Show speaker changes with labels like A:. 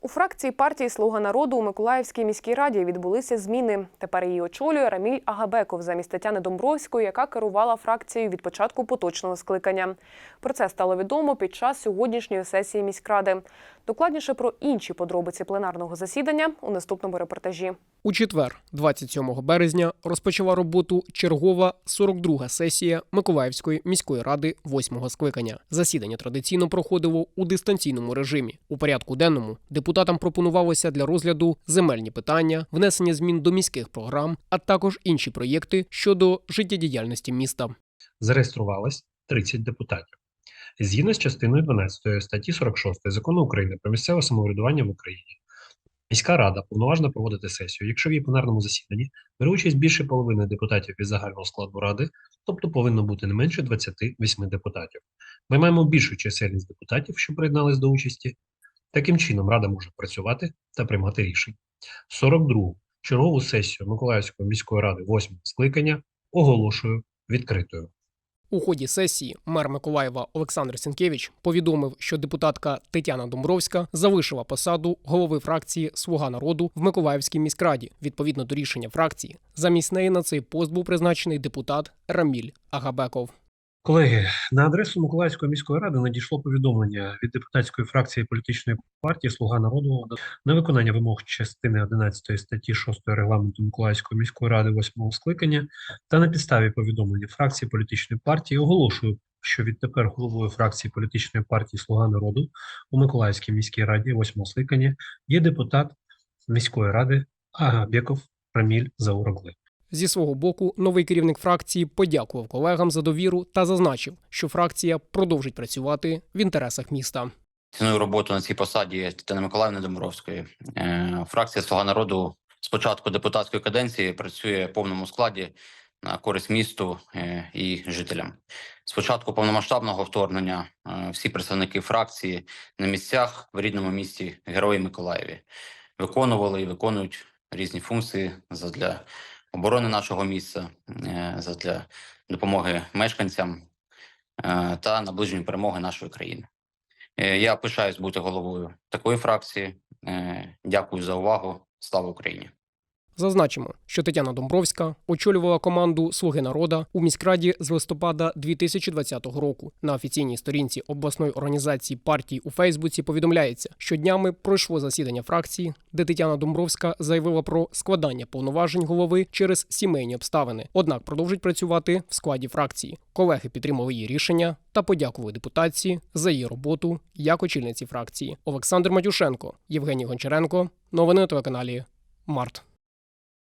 A: У фракції партії Слуга народу у Миколаївській міській раді відбулися зміни. Тепер її очолює Раміль Агабеков замість Тетяни Домбровської, яка керувала фракцією від початку поточного скликання. Про це стало відомо під час сьогоднішньої сесії міськради. Докладніше про інші подробиці пленарного засідання у наступному репортажі.
B: У четвер, 27 березня, розпочала роботу чергова 42-га сесія Миколаївської міської ради 8-го скликання. Засідання традиційно проходило у дистанційному режимі. У порядку денному депутатам пропонувалося для розгляду земельні питання, внесення змін до міських програм, а також інші проєкти щодо життєдіяльності міста.
C: зареєструвалось 30 депутатів. Згідно з частиною 12 статті 46 Закону України про місцеве самоврядування в Україні, міська рада повноважна проводити сесію, якщо в її пленарному засіданні бере участь більше половини депутатів від загального складу ради, тобто повинно бути не менше 28 депутатів. Ми маємо більшу чисельність депутатів, що приєднались до участі. Таким чином, рада може працювати та приймати рішення. 42-гу чергову сесію Миколаївської міської ради 8 скликання оголошую відкритою.
B: У ході сесії мер Миколаєва Олександр Сінкевич повідомив, що депутатка Тетяна Домбровська залишила посаду голови фракції Слуга народу в Миколаївській міськраді. Відповідно до рішення фракції, замість неї на цей пост був призначений депутат Раміль Агабеков.
C: Колеги, на адресу Миколаївської міської ради надійшло повідомлення від депутатської фракції політичної партії Слуга народу на виконання вимог частини 11 статті 6 регламенту Миколаївської міської ради 8 скликання та на підставі повідомлення фракції політичної партії оголошую, що відтепер головою фракції політичної партії Слуга народу у Миколаївській міській раді 8 скликання є депутат міської ради Агабеков Раміль Заурогли.
B: Зі свого боку, новий керівник фракції подякував колегам за довіру та зазначив, що фракція продовжить працювати в інтересах міста.
D: Ціную роботу на цій посаді Тетяни Миколаївни Домбровської. Е, Фракція Слуга народу з початку депутатської каденції працює в повному складі на користь місту е, і жителям. З початку повномасштабного вторгнення е, всі представники фракції на місцях в рідному місті Герої Миколаєві виконували і виконують різні функції для оборони нашого міста, для задля допомоги мешканцям е, та наближення перемоги нашої країни. Е, Я пишаюсь бути головою такої фракції. Е, Дякую за увагу. Слава Україні!
B: Зазначимо, що Тетяна Домбровська очолювала команду Слуги народа у міськраді з листопада 2020 року. На офіційній сторінці обласної організації партій у Фейсбуці повідомляється, що днями пройшло засідання фракції, де Тетяна Домбровська заявила про складання повноважень голови через сімейні обставини. Однак продовжить працювати в складі фракції. Колеги підтримали її рішення та подякували депутатці за її роботу як очільниці фракції. Олександр Матюшенко, Євгеній Гончаренко. Новини на телеканалі Март.